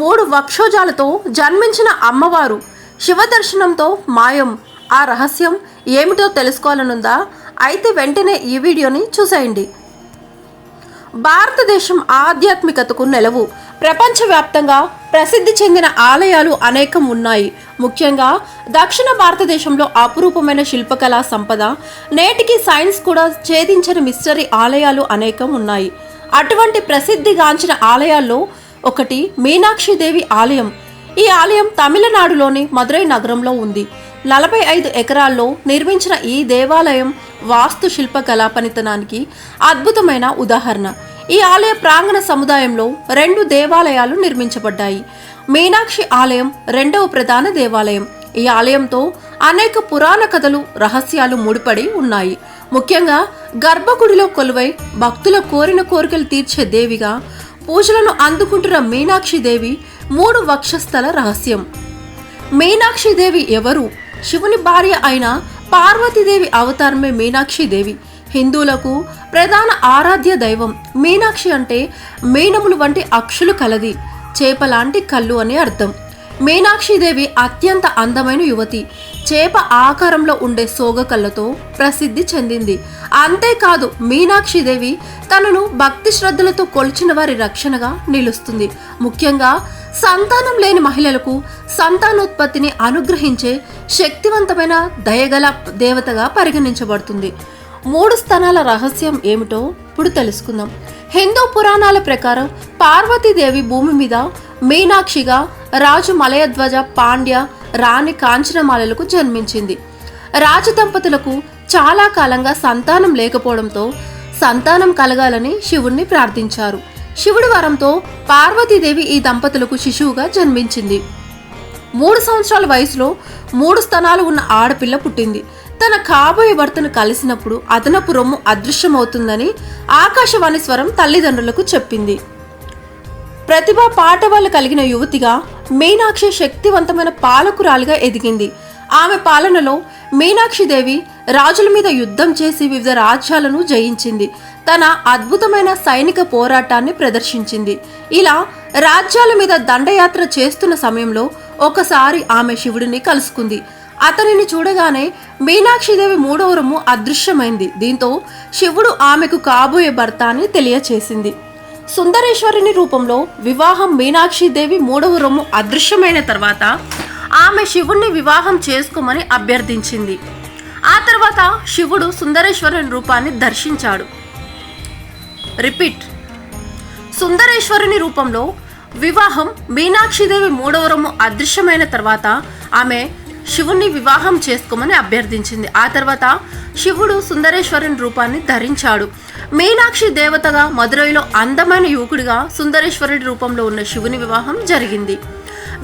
మూడు వక్షోజాలతో జన్మించిన అమ్మవారు శివ దర్శనంతో మాయం. ఆ రహస్యం ఏమిటో తెలుసుకోవాలనుందా? అయితే వెంటనే ఈ వీడియోని చూసేయండి. భారతదేశం ఆధ్యాత్మికతకు నెలవు. ప్రపంచవ్యాప్తంగా ప్రసిద్ధి చెందిన ఆలయాలు అనేకం ఉన్నాయి. ముఖ్యంగా దక్షిణ భారతదేశంలో అపురూపమైన శిల్పకళా సంపద నేటికి సైన్స్ కూడా ఛేదించని మిస్టరీ ఆలయాలు అనేకం ఉన్నాయి. అటువంటి ప్రసిద్ధిగాంచిన ఆలయాల్లో ఒకటి మీనాక్షిదేవి ఆలయం. ఈ ఆలయం తమిళనాడులోని మదురై నగరంలో ఉంది. నలభై ఐదు ఎకరాల్లో నిర్మించిన ఈ దేవాలయం వాస్తు శిల్పకళా పనితనానికి అద్భుతమైన ఉదాహరణ. ఈ ఆలయ ప్రాంగణ సముదాయంలో రెండు దేవాలయాలు నిర్మించబడ్డాయి. మీనాక్షి ఆలయం రెండవ ప్రధాన దేవాలయం. ఈ ఆలయంతో అనేక పురాణ కథలు రహస్యాలు ముడిపడి ఉన్నాయి. ముఖ్యంగా గర్భగుడిలో కొలువై భక్తుల కోరిన కోరికలు తీర్చే దేవిగా పూజలను అందుకుంటున్న మీనాక్షి దేవి మూడు వక్షస్థల రహస్యం. మీనాక్షిదేవి ఎవరు? శివుని భార్య అయిన పార్వతీదేవి అవతారమే మీనాక్షిదేవి హిందువులకు ప్రధాన ఆరాధ్య దైవం మీనాక్షి అంటే మీనములు వంటి అక్షులు కలది. చేపలాంటి కళ్ళు అని అర్థం. మీనాక్షిదేవి అత్యంత అందమైన యువతి. చేప ఆకారంలో ఉండే సోగకళ్ళతో ప్రసిద్ధి చెందింది. అంతేకాదు మీనాక్షిదేవి తనను భక్తి శ్రద్ధలతో కొలిచిన వారి రక్షణగా నిలుస్తుంది. ముఖ్యంగా సంతానం లేని మహిళలకు సంతానోత్పత్తిని అనుగ్రహించే శక్తివంతమైన దయగల దేవతగా పరిగణించబడుతుంది. మూడు స్థానాల రహస్యం ఏమిటో ఇప్పుడు తెలుసుకుందాం. హిందూ పురాణాల ప్రకారం పార్వతీదేవి భూమి మీద మీనాక్షిగా రాజు మలయధ్వజ పాండ్య రాణి కాంచనమాలలకు జన్మించింది. రాజదంపతులకు చాలా కాలంగా సంతానం లేకపోవడంతో సంతానం కలగాలని శివుణ్ణి ప్రార్థించారు. శివుడి వరంతో పార్వతీదేవి ఈ దంపతులకు శిశువుగా జన్మించింది. మూడు సంవత్సరాల వయసులో మూడు స్థనాలు ఉన్న ఆడపిల్ల పుట్టింది. తన కాబోయే భర్తను కలిసినప్పుడు అదనపు రొమ్ము అదృశ్యమవుతుందని ఆకాశవాణి స్వరం తల్లిదండ్రులకు చెప్పింది. ప్రతిభ పాఠవాళ్ళు కలిగిన యువతిగా మీనాక్షి శక్తివంతమైన పాలకురాలిగా ఎదిగింది. ఆమె పాలనలో మీనాక్షిదేవి రాజుల మీద యుద్ధం చేసి వివిధ రాజ్యాలను జయించింది. తన అద్భుతమైన సైనిక పోరాటాన్ని ప్రదర్శించింది. ఇలా రాజ్యాల మీద దండయాత్ర చేస్తున్న సమయంలో ఒకసారి ఆమె శివుడిని కలుసుకుంది. అతనిని చూడగానే మీనాక్షిదేవి మూడవ రొమ్ము అదృశ్యమైంది. దీంతో శివుడు ఆమెకు కాబోయే భర్త అని తెలియచేసింది. సుందరేశ్వరుని రూపంలో వివాహం మీనాక్షిదేవి మూడవ రొమ్ము అదృశ్యమైన తర్వాత ఆమె శివుణ్ణి వివాహం చేసుకోమని అభ్యర్థించింది. ఆ తర్వాత శివుడు సుందరేశ్వరుని రూపాన్ని దర్శించాడు. రిపీట్. సుందరేశ్వరుని రూపంలో వివాహం మీనాక్షిదేవి మూడవ రొమ్ము అదృశ్యమైన తర్వాత ఆమె శివుణ్ణి వివాహం చేసుకోమని అభ్యర్థించింది. ఆ తర్వాత శివుడు సుందరేశ్వరుని రూపాన్ని ధరించాడు. మీనాక్షి దేవతగా మదురైలో అందమైన యువకుడిగా సుందరేశ్వరుడి రూపంలో ఉన్న శివుని వివాహం జరిగింది.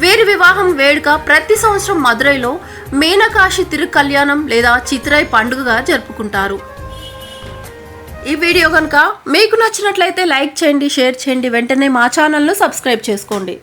వీరి వివాహం వేడుక ప్రతి సంవత్సరం మదురైలో మీనకాశి తిరుకల్యాణం లేదా చిత్రై పండుగగా జరుపుకుంటారు. ఈ వీడియో కనుక మీకు నచ్చినట్లయితే లైక్ చేయండి షేర్ చేయండి. వెంటనే మా ఛానల్ను సబ్స్క్రైబ్ చేసుకోండి.